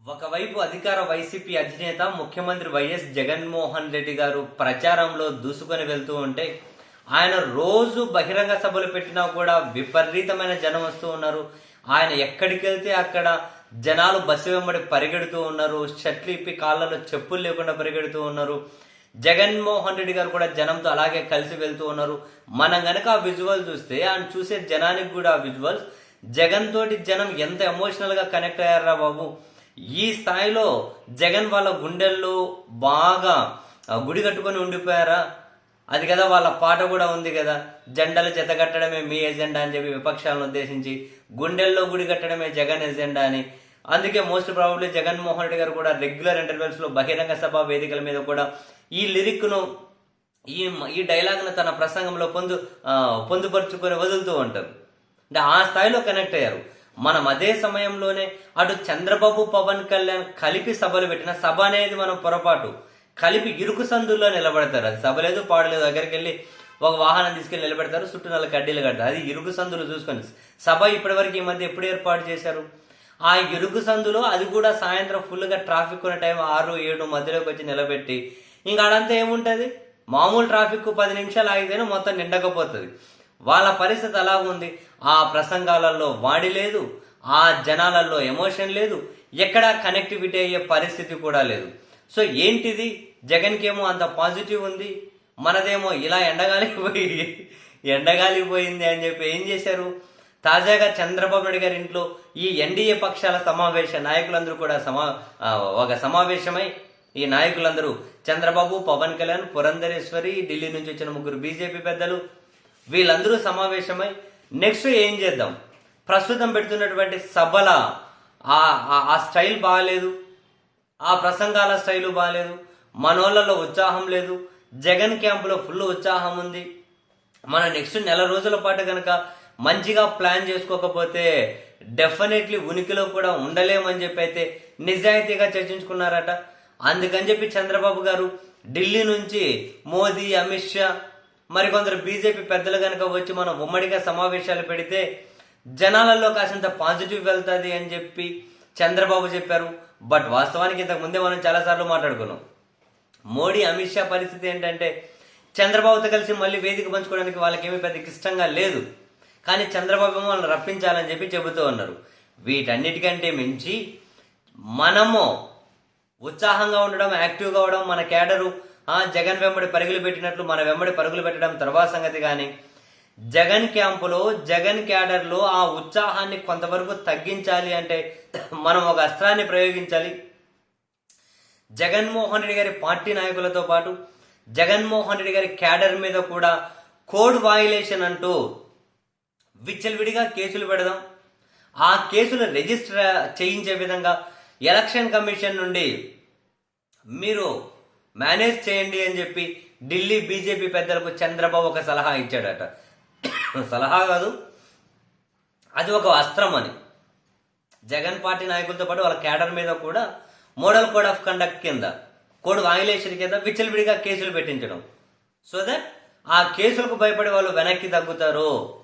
ఒకవైపు అధికార వైసీపీ అధినేత ముఖ్యమంత్రి వైఎస్ జగన్మోహన్ రెడ్డి గారు ప్రచారంలో దూసుకొని వెళ్తూ ఉంటే ఆయన రోజు బహిరంగ సభలు పెట్టినా కూడా విపరీతమైన జనం వస్తూ ఉన్నారు. ఆయన ఎక్కడికి వెళ్తే అక్కడ జనాలు బస్సు వెంబడి పరిగెడుతూ ఉన్నారు. షర్ట్లు ఇప్పి కాళ్ళలో చెప్పులు లేకుండా పరిగెడుతూ ఉన్నారు. జగన్మోహన్ రెడ్డి గారు కూడా జనంతో అలాగే కలిసి వెళ్తూ ఉన్నారు. మనం గనక ఆ విజువల్ చూస్తే ఆయన చూసే జనానికి కూడా ఆ విజువల్స్ జగన్ తోటి జనం ఎంత ఎమోషనల్గా కనెక్ట్ అయ్యారా బాబు? ఈ స్థాయిలో జగన్ వాళ్ళ గుండెల్లో బాగా గుడి కట్టుకొని ఉండిపోయారా? అది కదా వాళ్ళ పాట కూడా ఉంది కదా జెండలు జతగట్టడమే మీ ఎజెండా అని చెప్పి విపక్షాలను ఉద్దేశించి గుండెల్లో గుడి కట్టడమే జగన్ ఎజెండా అని. అందుకే మోస్ట్ ప్రాబబ్లీ జగన్మోహన్ రెడ్డి గారు కూడా రెగ్యులర్ ఇంటర్వెల్స్ బహిరంగ సభ వేదికల మీద కూడా ఈ లిరిక్ను ఈ ఈ డైలాగ్ను తన ప్రసంగంలో పొందు పొందుపరుచుకొని వదులుతూ ఉంటారు. అంటే ఆ స్థాయిలో కనెక్ట్ అయ్యారు. మనం అదే సమయంలోనే అటు చంద్రబాబు పవన్ కళ్యాణ్ కలిపి సభలు పెట్టిన సభ అనేది మనం పొరపాటు. కలిపి ఇరుకు సందుల్లో నిలబడతారు. అది సభ లేదు పాడలేదు దగ్గరికి వెళ్ళి ఒక వాహనం తీసుకెళ్ళి నిలబెడతారు చుట్టూ నాలుగు కడ్డీలు కడతారు. అది ఇరుకు సందులు చూసుకొని. సభ ఇప్పటివరకు ఈ మధ్య ఎప్పుడు ఏర్పాటు చేశారు? ఆ ఇరుకు సందులో అది కూడా సాయంత్రం ఫుల్గా ట్రాఫిక్ ఉన్న టైం ఆరు ఏడు మధ్యలోకి వచ్చి నిలబెట్టి. ఇంకా అడంతా ఏముంటుంది? మామూలు ట్రాఫిక్ పది నిమిషాలు ఆగితేనే మొత్తం నిండకపోతుంది. వాళ్ళ పరిస్థితి అలా ఉంది ఆ ప్రసంగాలలో వాడి లేదు ఆ జనాలలో ఎమోషన్ లేదు ఎక్కడా కనెక్టివిటీ అయ్యే పరిస్థితి కూడా లేదు. సో ఏంటిది? జగన్కేమో అంత పాజిటివ్ ఉంది మనదేమో ఇలా ఎండగాలిపోయి ఎండగాలిపోయింది అని చెప్పి ఏం చేశారు? తాజాగా చంద్రబాబు నాయుడు గారి ఇంట్లో ఈ ఎన్డీఏ పక్షాల సమావేశ నాయకులందరూ కూడా సమా ఒక సమావేశమై ఈ నాయకులందరూ చంద్రబాబు పవన్ కళ్యాణ్ పురంధరేశ్వరి ఢిల్లీ నుంచి వచ్చిన ముగ్గురు బీజేపీ పెద్దలు వీళ్ళందరూ సమావేశమై నెక్స్ట్ ఏం చేద్దాం? ప్రస్తుతం పెడుతున్నటువంటి సభల ఆ ఆ- స్టైల్ బాగాలేదు ఆ ప్రసంగాల స్టైలు బాగాలేదు మనోళ్ళలో ఉత్సాహం లేదు. జగన్ క్యాంపులో ఫుల్ ఉత్సాహం ఉంది. మన నెక్స్ట్ నెల రోజుల పాటు కనుక మంచిగా ప్లాన్ చేసుకోకపోతే డెఫినెట్లీ ఉనికిలో కూడా ఉండలేమని చెప్పి అయితే నిజాయితీగా చర్చించుకున్నారట. అందుకని చెప్పి చంద్రబాబు గారు ఢిల్లీ నుంచి మోదీ అమిత్ షా మరికొందరు బీజేపీ పెద్దలు కనుక వచ్చి మనం ఉమ్మడిగా సమావేశాలు పెడితే జనాలలో కాసింత పాజిటివ్ వెళ్తుంది అని చెప్పి చంద్రబాబు చెప్పారు. బట్ వాస్తవానికి ఇంతకు ముందే మనం చాలాసార్లు మాట్లాడుకున్నాం. మోడీ అమిత్ షా పరిస్థితి ఏంటంటే చంద్రబాబుతో కలిసి మళ్ళీ వేదిక పంచుకోవడానికి వాళ్ళకేమీ పెద్ద ఇష్టంగా లేదు. కానీ చంద్రబాబు వాళ్ళని రప్పించాలని చెప్పి చెబుతూ ఉన్నారు. వీటన్నిటికంటే మించి మనము ఉత్సాహంగా ఉండడం యాక్టివ్గా అవడం మన కేడరు ఆ, జగన్ వెంబడి పరుగులు పెట్టినట్లు మన వెంబడి పరుగులు పెట్టడం తర్వాత సంగతి కానీ జగన్ క్యాంపులో జగన్ క్యాడర్లో ఆ ఉత్సాహాన్ని కొంతవరకు తగ్గించాలి అంటే మనం ఒక అస్త్రాన్ని ప్రయోగించాలి. జగన్మోహన్ రెడ్డి గారి పార్టీ నాయకులతో పాటు జగన్మోహన్ రెడ్డి గారి క్యాడర్ మీద కూడా కోడ్ వాయులేషన్ అంటూ విచ్చలవిడిగా కేసులు పెడదాం. ఆ కేసులు రిజిస్టర్ చేయించే విధంగా ఎలక్షన్ కమిషన్ నుండి మీరు మేనేజ్ చేయండి అని చెప్పి ఢిల్లీ బీజేపీ పెద్దలకు చంద్రబాబు ఒక సలహా ఇచ్చాడట. సలహా కాదు అది ఒక అస్త్రం అని జగన్ పార్టీ నాయకులతో పాటు వాళ్ళ క్యాడర్ మీద కూడా మోడల్ కోడ్ ఆఫ్ కండక్ట్ కింద కోడ్ వాయులేషన్ కింద విచ్చలవిడిగా కేసులు పెట్టించడం. సో దట్ ఆ కేసులకు భయపడి వాళ్ళు వెనక్కి తగ్గుతారు.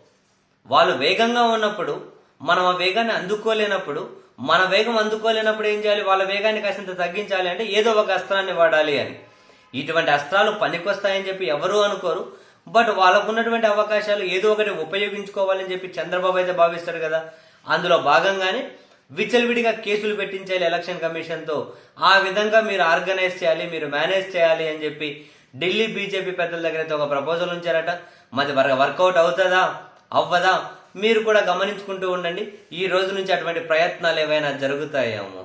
వాళ్ళు వేగంగా ఉన్నప్పుడు మనం ఆ వేగాన్ని అందుకోలేనప్పుడు మన వేగం అందుకోలేనప్పుడు ఏం చేయాలి? వాళ్ళ వేగాన్ని కాసింత తగ్గించాలి అంటే ఏదో ఒక అస్త్రాన్ని వాడాలి అని. ఇటువంటి అస్త్రాలు పనికొస్తాయని చెప్పి ఎవరు అనుకోరు. బట్ వాళ్ళకు ఉన్నటువంటి అవకాశాలు ఏదో ఒకటి ఉపయోగించుకోవాలని చెప్పి చంద్రబాబు అయితే భావిస్తాడు కదా. అందులో భాగంగానే విచ్చలవిడిగా కేసులు పెట్టించాలి ఎలక్షన్ కమిషన్తో. ఆ విధంగా మీరు ఆర్గనైజ్ చేయాలి మీరు మేనేజ్ చేయాలి అని చెప్పి ఢిల్లీ బీజేపీ పెద్దల దగ్గర అయితే ఒక ప్రపోజల్ ఉంచారట. మరి వర్కౌట్ అవుతుందా? అవ్వదా? మీరు కూడా గమనించుకుంటూ ఉండండి. ఈ రోజు నుంచి అటువంటి ప్రయత్నాలు ఏవైనా జరుగుతాయేమో.